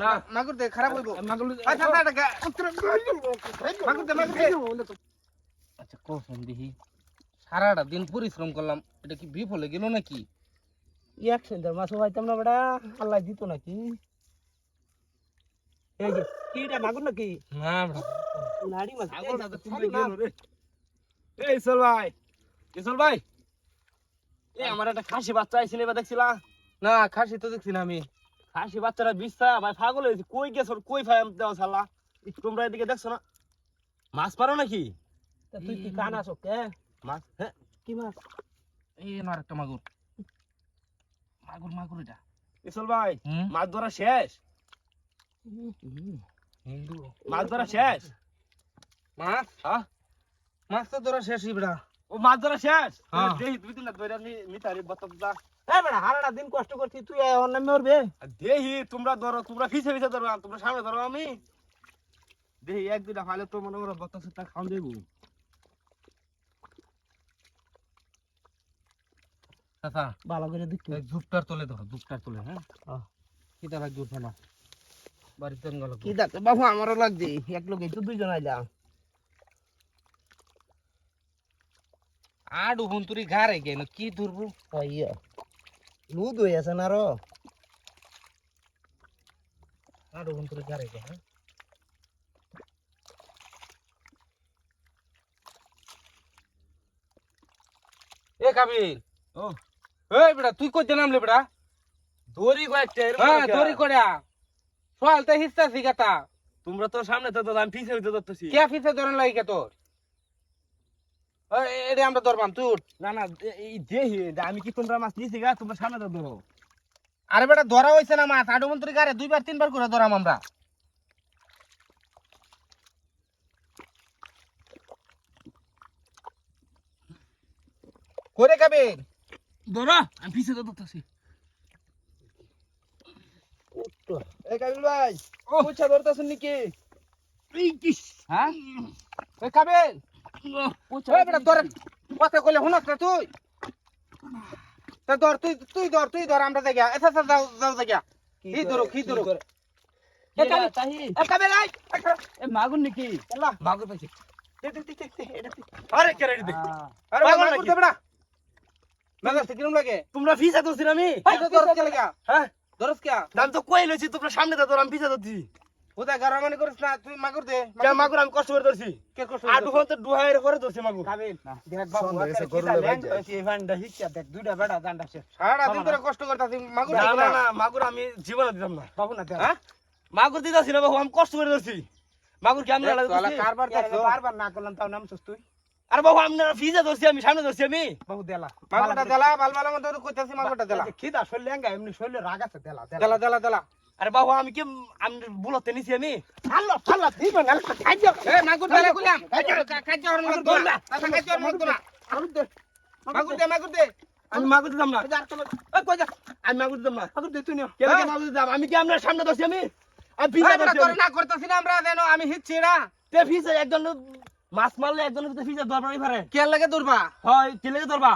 না। মাগুর দে খারাপ হইব। মাগুর আচ্ছা আচ্ছা মাগুর দে মাগুর দে আচ্ছা সারাটা দিন পরিশ্রম করলাম। এটা কি বিফলে গেল নাকি? এক সুন্দর মাছ পাইতাম না বেটা আল্লাহ দিত নাকি। এই যে কিটা মাগুর নাকি? না নাড়ি মাছ ছাগলটা তো এই গেল রে। এই ইসল ভাই ইসল ভাই। এই আমার একটা খাসি বাচ্চা আইছিল এবার দেখছিলা? না খাসি তো দেখছি না আমি। খাসি বাচ্চারা বিস্তা ভাই পাগল হয়েছে। কই গেছ? কই ফাই দেওয়া সালা তোমরা এদিকে দেখছ না? মাছ পারো নাকি? তুই কি কান আছো? কে? মাছ হ্যাঁ? কি মাছ? এই না একটা মাগুর। মাগুর মাগুর এটা। ইসল ভাই মাছ ধরা শেষ? মাছ ধরা শেষ? মাছ? হ্যাঁ? মাছ তো তোরা শেষই বেড়া ও মাছ ধরা শেষ? হ্যাঁ। দেহি দুই দিন ধরে আমি মিতারি বতক এই বেটা হারাটা দিন কষ্ট করছি তুই নামে মরবে দেহি তোমরা ধরো তোমরা ফিসে ফিসে ধরো তোমরা সামনে ধরো আমি। দেহি এক দুটা ফালে তো মনে করো বতক সেটা খাওয়ান দেবো। চাচা ভালো করে দেখতে। এই জুপটার তলে ধরো জুপটার তলে হ্যাঁ। কি তারা জুপ না বাড়িতে গেল কি দেখতে বাবু আমারও লাগছে এক লোক তো দুইজন আইলাম আডু বন্তুরি ঘাড়ে গেল কি ধরবো ইয়া লুদ হয়ে আছে না আরও আডু বন্তুরি ঘাড়ে গে হ্যাঁ এ কাবিল ও এই বেটা তুই কই নামলে বেটা দড়ি কয়েকটা হ্যাঁ। দড়ি কড়া সোয়ালতে হিস্সা সিগাতা তোমরা তো সামনে তো দাদা আমি পিছে হইতে ধরতেছি কে ফিসে ধরেন লাগে তোর এটা আমরা ধরবাম তুই উঠ। না না এই দেহি যে আমি কি তোমরা মাছ নিয়েছি গা? তোমরা সামনে তো ধরো। আরে বেটা ধরা না মাছ। দুইবার তিনবার করে ধরাম আমরা। করে কাবিল? ধরো আমি পিছে তো ধরতেছি। এই কাবিল ভাই পুছা ধরতেছেন নাকি? হ্যাঁ? কাবিল! বেটা ধর কথা কইলে হুনস না তুই। তা ধর তুই তুই ধর তুই ধর আমরা দেখা এসা এসা যাও যাও দেখা কি ধরো কি ধরো এ কাবিল তাহি এ কাবিল আই এ মাগুর নাকি? মাগুর পাইছি আরে কেরে দে। আরে মাগুর দে বেটা। তো তোমরা আমি? এই তো ধরস কে আমি তো কই লইছি তোমরা সামনে তো ধরো আমি পিছে ধরছি। ওদা গারামানি করিস না তুই মাগুর দে। কেন মাগুর আমি কষ্ট করে ধরছি। কে কষ্ট আর দুখন তো ডুহাইয়ের করে ধরছি মাগুর। দেখ বাবু সন্দেহ হয়েছে, গরুরে এই ভান্ডা হিচ্ছা দেখ দুইটা বেড়া দান্ডা সে সারা দিন ধরে কষ্ট করতাছি মাগুর না না না? না মাগুর আমি জীবনে দিতাম না। বাবু না হ্যাঁ? মাগুর দিতাছি না বাবু আমি কষ্ট করে ধরছি। মাগুর কি আমি দেখ, কারবার দেখছ? বারবার না করলাম তাও নাম তুই। আরে বাবু আমি ফিজে ধরছি আমি সামনে ধরছি আমি। বাবু দেলা। মাগুরটা দেলা বাল বাল মতো কইতাছি মাগুরটা দেলা। খিদা শরীরে এঙ্গা এমনি শরীরে রাগ আছে দেলা। দেলা দেলা দেলা। আরে বাবু আমি কি আমি বুলতে নিছি আমি? আল্লাহ আল্লাহ দিবেন আল্লাহ খাইজ এ মাগুর দেলা কইলাম কাজ হর মত দোল না কাজ হর মত না মাগুর দে। মাগুর দে আমি মাগুর দিতাম না। এই কই যা? আমি মাগুর দিতাম না। মাগুর দে তুই নিও। কেন কে মাগুর দিতাম? আমি কি আপনার সামনে ধরছি আমি? আমি বেটা ধরছি তোর না করতাছি না আমরা দেনো আমি হিচ্ছি না। তে ফিজে একজন মাছ মারলে একজন ফিজে ধরবারই পারে। কে লাগে দুরবা হয় কে লেগে ধরবা?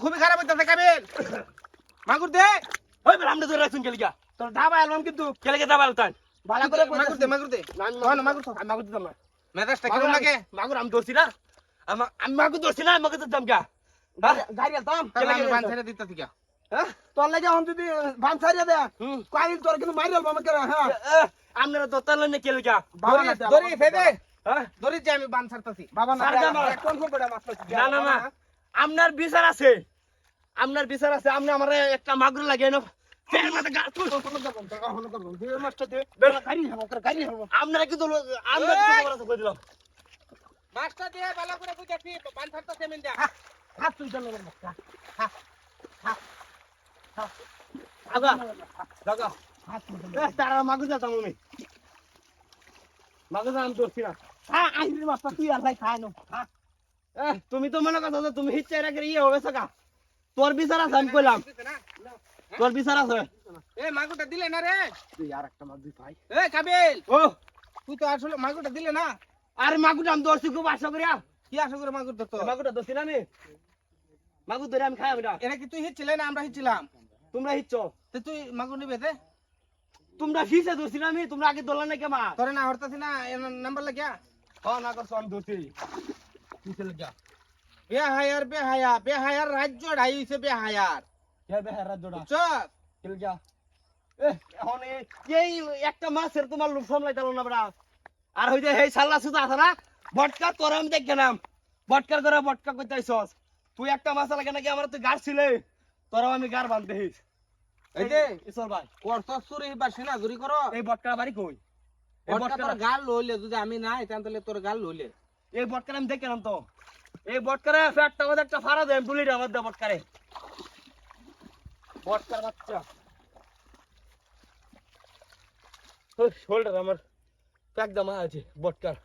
খুবই খারাপ মাগুর দে। ওই বেলা আমরা ধরে রাখছুন কেলিকা তোর ধাবা এলাম কিন্তু। কেলিকা দাবাল তাই ভালো করে মাগুর দে মাগুর দে। না, আমি হয় না, মাগুর তো। মাগুর দিতাম না মেজাজটা আমি- লাগে? মাগুর আমি ধরছি না। আমি মাগুর ধরছি না মাগুর দিতাম কা? গাড়ি বান ছেড়ে হ্যাঁ? তোর লাগে এখন যদি ভান ছাড়িয়ে দে। হুম। তোর কিন্তু মারি আলবাম আমাকে হ্যাঁ। আপনারা দত্তাল না কেলিকা বাবা দড়ি দড়ি ফেদে হ্যাঁ? দড়ি যে আমি বান ছাড়তাছি। বাবা না। কোন কোন বড় মাছ না না না। আপনার বিচার আছে। আপনার বিচার আছে। আপনি আমার একটা মাগুর লাগে না। আপনারা কিন্তু আমরা মাছটা দিয়ে ভালো করে বুঝাছি বান ছাড়তাছি আমি যা তারা আমি। ধরছি না। তুমি তো মনে কথা তুমি হিচ্ছে রাখে ইয়ে হবে সাকা? তোর বিচার আছে আমি কইলাম। তোর বিচার আছে? এ মাগুরটা দিলে না রে? তুই আর একটা মাছ ভাই এ কাবিল! ও! তুই তো আসলে মাগুরটা দিলে না। আরে মাগুর আমি ধরছি খুব আশা করিয়া। কি আশা করে মাগুর তো? মাগুরটা ধরছি না আমি মাগুর ধরে আমি খাই না এটা কি তুই হিচ্ছিলে না আমরা হিচ্ছিলাম তোমরা হিচ্ছ। তুই মাগুর নিবে তে? তোমরা হিসে ধরছি না আমি তোমরা আগে ধরলা না কে মা তোরে না হরতাছি না নাম্বার লাগিয়া হ না করছ আমি ধরছি হিসে লাগিয়া বে হায়ার বে হায়া বে হায়ার রাজ্য ঢাই হইছে বে হায়ার কে বেহার রাজ্যটা চল চল যা এ এখন এই- একটা মাছের তোমার লোক সামলাইতে না বড়া আর হই যে সাল্লা সুদা আছে না? বটকা তোর আমি দেখে নাম বটকার করে বটকা করতে আইসস তুই একটা মাছ লাগে নাকি আমার তুই গাছ ছিলে তোরাও আমি গার বাঁধতে হিস। এই যে ঈশ্বর ভাই। এবার সিনা জুরি করো। এই বটকা বাড়ি কই? বটকা বটকা তোর গাল লইলে যদি আমি নাই তাহলে তোর গাল লইলে। এই বটকার আমি দেখে তো। এই বটকারে একটা ফাড়া দেন বুলিটা আমার দে বটকারে বটকার বাচ্চা। শোল্ডার আমার একদম আছে বটকার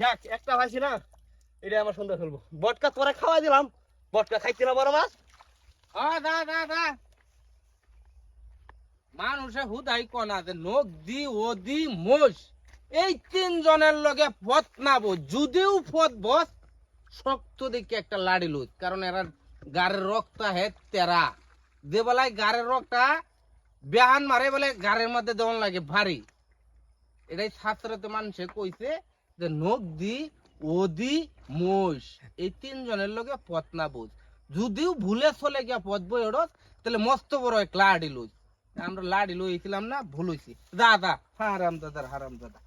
দেখ একটা ভাইছি না, এটা আমার সুন্দর ফেলব। বটকা তোরা খাওয়াই দিলাম। বটকা খাইতে না বড় মাছ? দা দা দা। মানুষে হুদাই নখ দি দি এই তিনজনের লগে পথ নাবো যদিও পথ বস, শক্ত দেখে একটা লাড়ি লুই। কারণ এরা গাড়ের রক্তটা হে তেরা। যে বেলায় গাড়ের রক্তটা বেহান মারে বলে গাড়ের মধ্যে দেওয়ান লাগে, ভারী। এটাই ছাত্রতে মানুষে কইছে যে নগদি ওদি, মোষ, এই তিনজনের লগে পতনা বোঝ। যদিও ভুলে চলে গিয়া পথ বই তাহলে মস্ত বড় এক লাড়ি লই আমরা লাড়ি লইছিলাম না, ভুল হইছি। দাদা হারাম দাদার হারাম দাদা